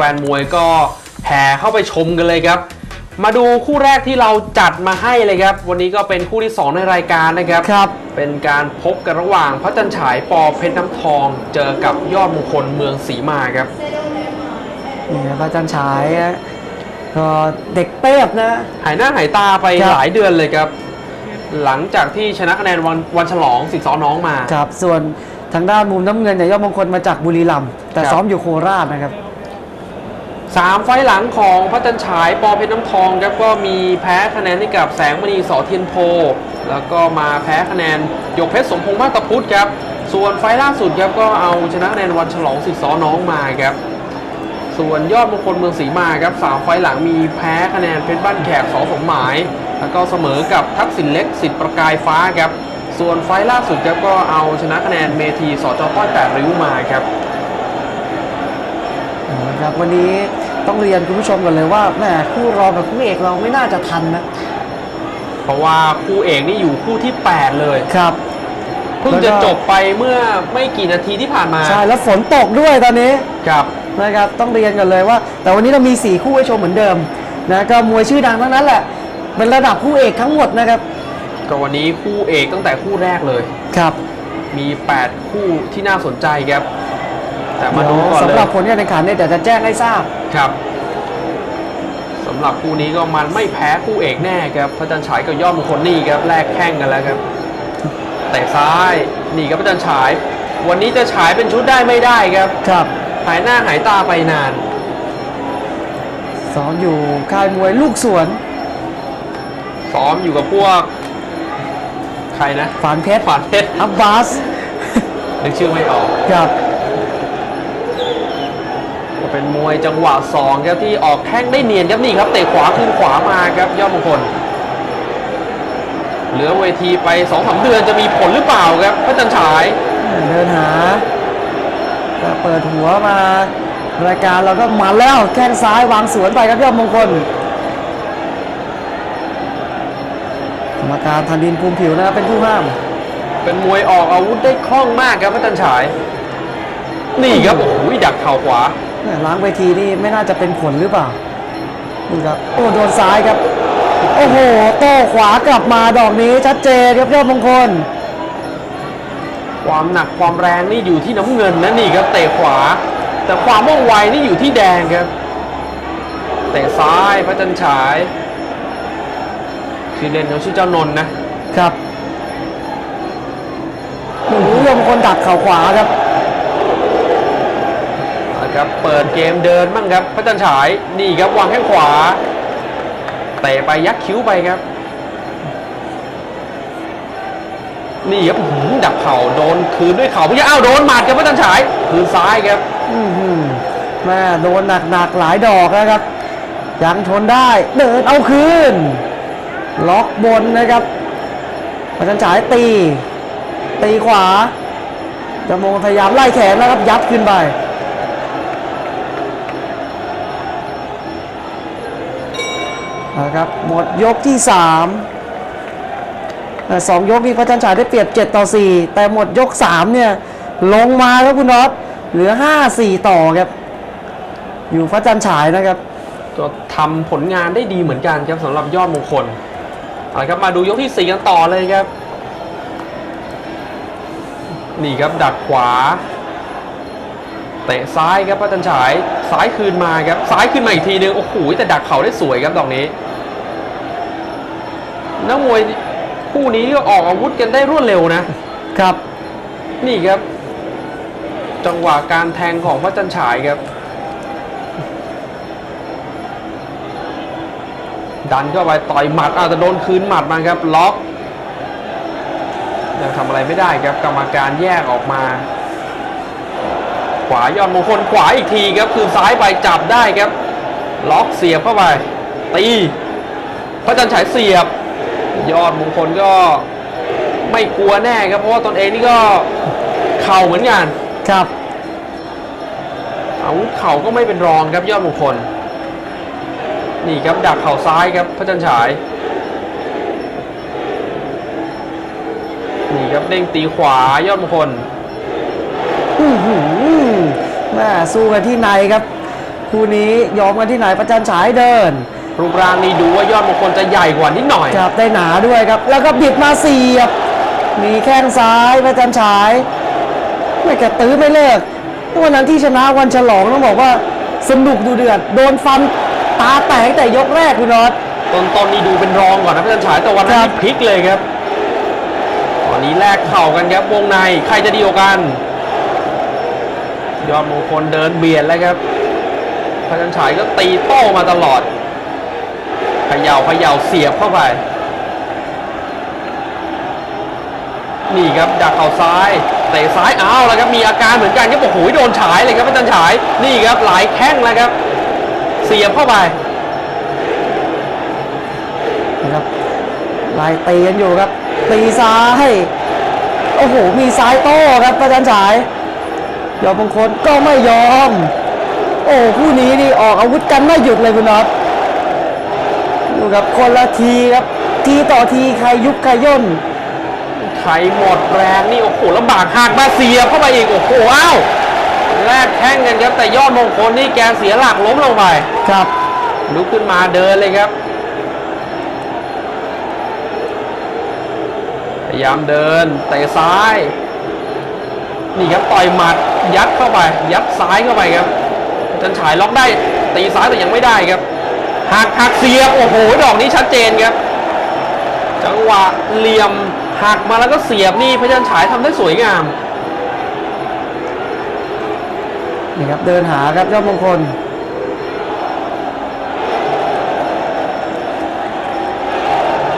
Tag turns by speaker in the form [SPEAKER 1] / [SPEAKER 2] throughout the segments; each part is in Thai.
[SPEAKER 1] ฟนมวยก็แห่เข้าไปชมกันเลยครับ มาดูคู่แรกที่เราจัดมาให้เลยครับ วันนี้ก็เป็นคู่ที่ 2 ในรายการนะครับ
[SPEAKER 2] ครับ
[SPEAKER 1] เป็นการพบกันระหว่างพระจันฉายปอเพชรน้ำทอง เจอกับยอดมงคลเมืองศรีมาครับ
[SPEAKER 2] นี่ครับอาจารย์ฉายนะก็เด็กเป๊บนะ
[SPEAKER 1] หายหน้าหายตาไป
[SPEAKER 2] ครับ
[SPEAKER 1] หลายเดือนเลยครับ หลังจากที่ชนะคะแนนวันวันฉลองสิทธิ์ซ้อน้องมา
[SPEAKER 2] ครับ ส่วนทางด้านมุมน้ำเงินเนี่ยยอดมงคลมาจากบุรีรัมย์แต่
[SPEAKER 1] ครับ
[SPEAKER 2] ซ้อมอยู่โคราชนะครับ
[SPEAKER 1] สามไฟหลังของพระจันฉายปอเพชรน้ำทองครับก็มีแพ้คะแนนให้กับแสงมณีสอเทียนโพ แล้วก็มาแพ้คะแนนยกเพชรสมพงษ์มาตรพุทธครับ ส่วนไฟล่าสุดครับก็เอาชนะคะแนนวันฉลองสิทธิ์ซ้อน้องมาครับ ส่วนยอดมงคลเมืองศรีมาครับสามไฟหลังมีแพ้คะแนนเพชรบ้านแขกสอสมหมาย แล้วก็เสมอกับทักษิณเล็กสิทธิ์ประกายฟ้าครับ ส่วนไฟล่าสุดครับก็เอาชนะคะแนนเมทีสอจต้อยแปดริ้วมาครับ
[SPEAKER 2] ครับวันนี้ ต้องเรียนคุณผู้ชมกันเลยว่าแหมคู่รองกับคู่เอกเราไม่น่าจะทันนะ
[SPEAKER 1] เพราะว่าคู่เอกนี่อยู่คู่ที่ 8 เลย
[SPEAKER 2] ครับ
[SPEAKER 1] เพิ่ง
[SPEAKER 2] แล้วก็
[SPEAKER 1] จะจบไปเมื่อไม่กี่นาทีที่ผ่านมา
[SPEAKER 2] ใช่ แล้วฝนตกด้วยตอนนี้
[SPEAKER 1] ครับ
[SPEAKER 2] นะครับต้องเรียนกันเลยว่า แต่วันนี้เรามี 4 คู่ให้ชมเหมือนเดิมนะก็มวยชื่อดังทั้งนั้นแหละ เป็นระดับคู่เอกทั้งหมดนะครับ
[SPEAKER 1] ก็วันนี้คู่เอกตั้งแต่คู่แรกเลย
[SPEAKER 2] ครับ
[SPEAKER 1] มี 8 คู่ที่น่าสนใจครับ แต่มาดู
[SPEAKER 2] เดี๋ยว
[SPEAKER 1] ก่อนเล
[SPEAKER 2] สำหรับ
[SPEAKER 1] ย
[SPEAKER 2] ผลการแข่งขันเนี่ยเดี๋ยวจะแจ้งให้ทราบ
[SPEAKER 1] ครับสำหรับคู่นี้ก็มันไม่แพ้คู่เอกแน่ครับพระจันทร์ฉายกับยอดมงคลนี่ครับแลกแข้งกันแล้วครับเตะซ้ายนี่ครับพระจันทร์ฉาย วันนี้จะฉายเป็นชุดได้ไม่ได้ครับ
[SPEAKER 2] ครับ
[SPEAKER 1] หายหน้าหายตาไปนาน
[SPEAKER 2] ซ้อมอยู่ค่ายมวยลูกสวน
[SPEAKER 1] ซ้อมอยู่กับพวก ใครนะ
[SPEAKER 2] ฝานเพชร
[SPEAKER 1] ฝานเพชร
[SPEAKER 2] อับบาส
[SPEAKER 1] นึกชื่อไม่ออก
[SPEAKER 2] ครับ
[SPEAKER 1] ก็ เป็นมวยจังหวะสองครับที่ออกแข้งได้เนียนครับนี่ครับเตะขวาคืนขวามาครับยอดมงคล เหลือเวทีไป2อสเดือนจะมีผลหรือเปล่าครับพระจันทร์ฉาย
[SPEAKER 2] เดินหาก็เปิดหัวมารายการเราก็มาแล้วแข้งซ้ายวางสวนไปครับยอดมงคลกรรมการทันดินภูมิผิวนะครับเป็นผู้ห้าม
[SPEAKER 1] เป็นมวยออกอาวุธได้คล่องมากครับพระจันทร์ฉาย นี่ครับโอ้โหดักเข่าขวา
[SPEAKER 2] แหม่ ล้างเวทีนี่ไม่น่าจะเป็นผลหรือเปล่านี่ครับโอ้โดนซ้ายครับ โอ้โห โต้ขวากลับมาดอกนี้ชัดเจนครับยอดมงคล
[SPEAKER 1] ความหนักความแรงนี่อยู่ที่น้ำเงินนะนี่ครับเตะขวา แต่ความว่องไวนี่อยู่ที่แดงครับเตะซ้ายพระจันทร์ฉายชื่อเล่นเขาชื่อเจ้านนท์นะ ครับ
[SPEAKER 2] โอ้โหยอดมงคลดักเข่าขวาครับ
[SPEAKER 1] เอาละ ครับ เปิดเกมเดินบ้างครับ พระจันทร์ฉาย นี่ครับวางแข้งขวา เตะไปยักคิ้วไปครับ นี่ครับหือดักเข่าโดนคืนด้วยเข่าพี่อ้าวโดนหมัดครับพระจันทร์ฉาย คืนซ้ายครับ
[SPEAKER 2] แม่โดนหนักๆหลายดอกแล้วครับ ยังทนได้ เดินเอาคืน ล็อกบนนะครับประจันฉายตี ตีขวาจะมงพยายามไล่แขนแล้วครับยัดขึ้นไป นะครับหมดยกที่สามแต่สองยกนี้พระจันฉายได้เปรียบ 7 ต่อ 4 แต่หมดยก 3 เนี่ย ลงมาครับคุณน็อตเหลือ 5 4 ต่อครับ อยู่พระจันฉายนะครับ
[SPEAKER 1] ก็ทำผลงานได้ดีเหมือนกันครับสำหรับยอดมงคลเอาละครับมาดูยกที่ 4 กันต่อเลยครับ นี่ครับดักขวา เตะซ้ายครับพระจันฉาย ซ้ายคืนมาครับซ้ายขึ้นมาอีกทีนึงโอ้โหแต่ดักเข่าได้สวยครับดอกนี้นักมวยคู่นี้ก็ออกอาวุธกันได้รวดเร็วนะ
[SPEAKER 2] ครับ
[SPEAKER 1] นี่ครับ จังหวะการแทงของพระจันฉายครับ ดันเข้าไปต่อยหมัดอาจจะโดนคืนหมัดมาครับ ล็อกยังทำอะไรไม่ได้ครับกรรมการแยกออกมา ขวายอดมงคลขวาอีกทีครับคือซ้ายไปจับได้ครับ ล็อกเสียบเข้าไปตีพระจันฉายเสียบ ยอดมงคลก็ไม่กลัวแน่ครับเพราะว่าตนเองนี่ก็เข่าเหมือนกัน
[SPEAKER 2] ครับ
[SPEAKER 1] อาวุธเข่าก็ไม่เป็นรองครับยอดมงคล นี่ครับดักเข่าซ้ายครับพระจันฉายนี่ครับเด้งตีขวายอดมงคล
[SPEAKER 2] อื้อหือ แม่สู้กันที่ในครับ คู่นี้ยอมกันที่ไหนประจันฉายเดิน
[SPEAKER 1] รูปร่างนี่ดูว่ายอดมงคลจะใหญ่กว่านิดหน่อย
[SPEAKER 2] จับได้หนาด้วยครับ แล้วก็บิดมาเสียบ มีแข้งซ้ายประจันฉายไม่แกตื้อไม่เลิกวันนั้นที่ชนะวันฉลองต้องบอกว่าสนุกดูเดือด โดนฟันตาแตกแต่ยกแรกคุณน็อต
[SPEAKER 1] ต้นตอนนี้ดูเป็นรองก่อนนะพี่จันฉายแต่วันนั้น
[SPEAKER 2] ครับ
[SPEAKER 1] นี่พลิกเลยครับ ตอนนี้แลกเข่ากันครับวงในใครจะดีกว่ากัน ยอดมงคลเดินเบียดแล้วครับพระจันฉายก็ตีโต้มาตลอดเขย่าเขย่าเสียบเข้าไป นี่ครับดักเข่าซ้ายเตะซ้ายอ้าวแล้วครับมีอาการเหมือนกันครับโอ้โหโดนฉายเลยครับพระจันฉายนี่ครับหลายแข้งแล้วครับ เสียบเข้าไป
[SPEAKER 2] นะครับไล่ตีกันอยู่ครับตีซ้าย โอ้โห มีซ้ายโต้ครับประจันฉาย ยอมบางคนก็ไม่ยอม โอ้คู่นี้นี่ออกอาวุธกันไม่หยุดเลยคุณน็อตดูครับคนละทีครับ ทีต่อทีใครยุบใครย่น
[SPEAKER 1] ใครหมดแรงนี่โอ้โหลำบากหักมาเสียบเข้าไปอีกโอ้โหอ้าวแลกแข้งกันครับแต่ยอดมงคลนี่แกเสียหลักล้มลงไป
[SPEAKER 2] ครับ
[SPEAKER 1] ลุกขึ้นมาเดินเลยครับ พยายามเดินเตะซ้าย นี่ครับต่อยหมัดยัดเข้าไป ยัดซ้ายเข้าไปครับจันฉายล็อกได้ตีซ้ายแต่ยังไม่ได้ครับหักหักเสียบโอ้โหดอกนี้ชัดเจนครับ จังหวะเหลี่ยมหักมาแล้วก็เสียบนี่พระจันฉายทำได้สวยงาม
[SPEAKER 2] นี่ครับเดินหาครับยอดมงคล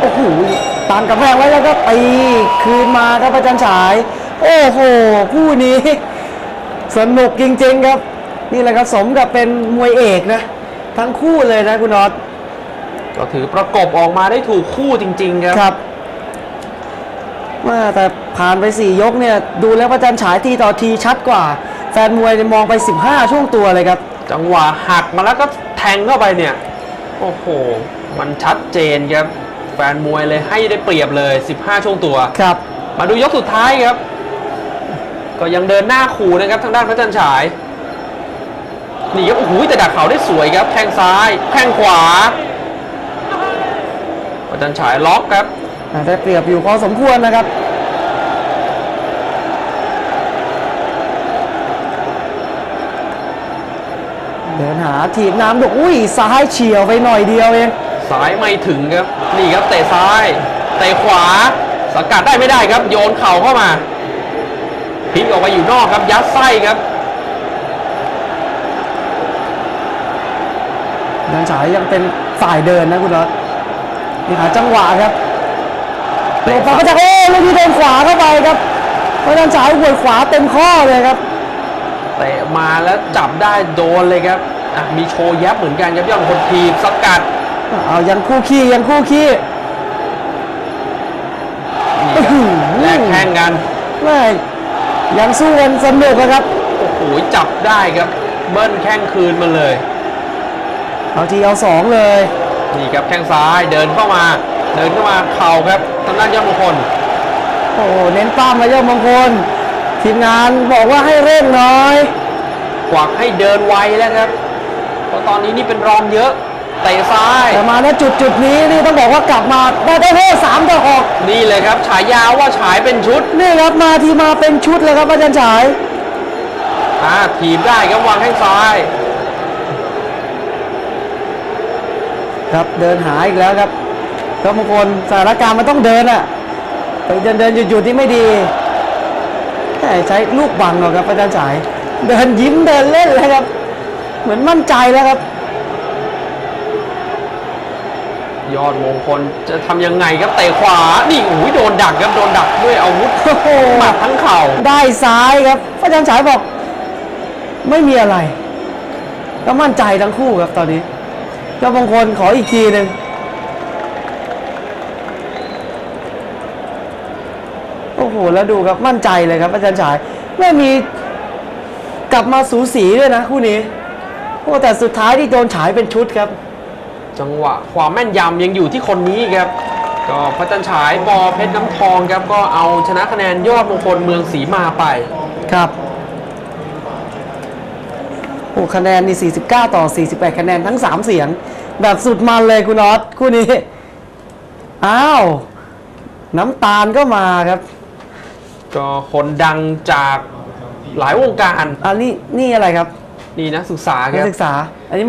[SPEAKER 2] โอ้โหตามกำแพงไว้แล้วก็ตีคืนมาครับประจันฉาย โอ้โห คู่นี้ สนุกจริง ๆ ครับ นี่แหละครับสมกับเป็นมวยเอกนะ ทั้งคู่เลยนะคุณน็อต
[SPEAKER 1] ก็ถือประกบออกมาได้ถูกคู่จริง ๆ ครับ
[SPEAKER 2] ครับว่าแต่ผ่านไป 4 ยกเนี่ย ดูแล้วประจันฉายทีต่อทีชัดกว่า แฟนมวยเนี่ยมองไป 15 ช่วงตัวเลยครับ
[SPEAKER 1] จังหวะหักมาแล้วก็แทงเข้าไปเนี่ย โอ้โห มันชัดเจนครับ แฟนมวยเลยให้ได้เปรียบเลย 15 ช่วงตัว
[SPEAKER 2] ครับ
[SPEAKER 1] มาดูยกสุดท้ายครับ ก็ยังเดินหน้าขู่นะครับทางด้านพระจันทร์ฉายนี่ครับโอ้โหแต่ดักเขาได้สวยครับแข้งซ้ายแข้งขวาพระจันทร์ฉายล็อกครับ
[SPEAKER 2] อ่าได้เปรียบอยู่พอสมควรนะครับเดินหาถีบน้ำดุอุ้ยซ้ายเฉียวไปหน่อยเดียวเอง
[SPEAKER 1] ซ้ายไม่ถึงครับนี่ครับเตะซ้ายเตะขวาสกัดได้ไม่ได้ครับ โยนเข่าเข้ามา พลิกออกไปอยู่นอกครับยัดไส้ครับ
[SPEAKER 2] นันฉายยังเป็นฝ่ายเดินนะคุณน็อตนี่หาจังหวะครับโดนฟ้าก็จะโอ้ลูกนี้โดนขวาเข้าไปครับเพราะนันฉายหัวดขวาเต็มข้อเลยครับ
[SPEAKER 1] เตะมาแล้วจับได้โดนเลยครับอะมีโชว์แยบเหมือนกันครับยอดคนทีบสกัด
[SPEAKER 2] เอายังคู่ขี้ยังคู่ขี้ ยังสู้กันสนุกนะครับ
[SPEAKER 1] โอ้โหจับได้ครับ เบิ้ลแข้งคืนมาเลย
[SPEAKER 2] เอาทีเอาสองเลย
[SPEAKER 1] นี่ครับแข้งซ้ายเดินเข้ามา เดินเข้ามาเข่าครับทางด้านยอดมงคล
[SPEAKER 2] โอ้โหเน้นป้ามมายอดมงคลทีมงานบอกว่าให้เร่งหน่อย
[SPEAKER 1] กวักให้เดินไวแล้วครับเพราะตอนนี้นี่เป็นรองเยอะ เตะซ้าย
[SPEAKER 2] แต่มาณจุดจุดๆนี้นี่ต้องบอกว่ากลับมาได้ได้เฮ้สามต่อหก
[SPEAKER 1] นี่เลยครับฉายาว่าฉายเป็นชุด
[SPEAKER 2] นี่ครับมาทีมาเป็นชุดเลยครับอาจารย์ฉาย
[SPEAKER 1] อ่าถีบได้ครับวางแข้งซ้าย
[SPEAKER 2] ครับเดินหาอีกแล้วครับยอดมงคลสถานการณ์มันต้องเดินอะไปเดินเดินหยุดหยุดที่ไม่ดีแต่ใช้ลูกบังหรอกครับอาจารย์ฉาย เดินยิ้มเดินเล่นเลยครับ เหมือนมั่นใจแล้วครับ
[SPEAKER 1] ยอดมงคลจะทำยังไงครับเตะขวา นี่โอ้ยโดนดักครับโดนดักด้วยอาวุธหมัดทั้งเข่า
[SPEAKER 2] ได้ซ้ายครับอาจารย์ฉายบอก ไม่มีอะไร ก็มั่นใจทั้งคู่ครับตอนนี้เจ้ามงคลขออีกทีหนึ่งโอ้โหแล้วดูครับมั่นใจเลยครับอาจารย์ฉายไม่มีกลับมาสูสีด้วยนะคู่นี้โอ้แต่สุดท้ายที่โดนฉายเป็นชุดครับ
[SPEAKER 1] จังหวะความแม่นยำยังอยู่ที่คนนี้ครับ ก็พระจันฉายปอเพชรน้ำทองครับก็เอาชนะคะแนนยอดมงคลเมืองศรีมาไป
[SPEAKER 2] ครับโอ้อ้คะแนนนี่ 49 ต่อ 48 คะแนนทั้ง 3 เสียง แบบสุดมันเลยคุณน็อตคู่นี้ อ้าว น้ำตาลก็มาครับ
[SPEAKER 1] ก็คนดังจากหลายวงการ
[SPEAKER 2] อันนี้นี่อะไรครับ
[SPEAKER 1] นี่นักศึกษาค
[SPEAKER 2] นัก
[SPEAKER 1] รับ
[SPEAKER 2] ศึกษาอันนี้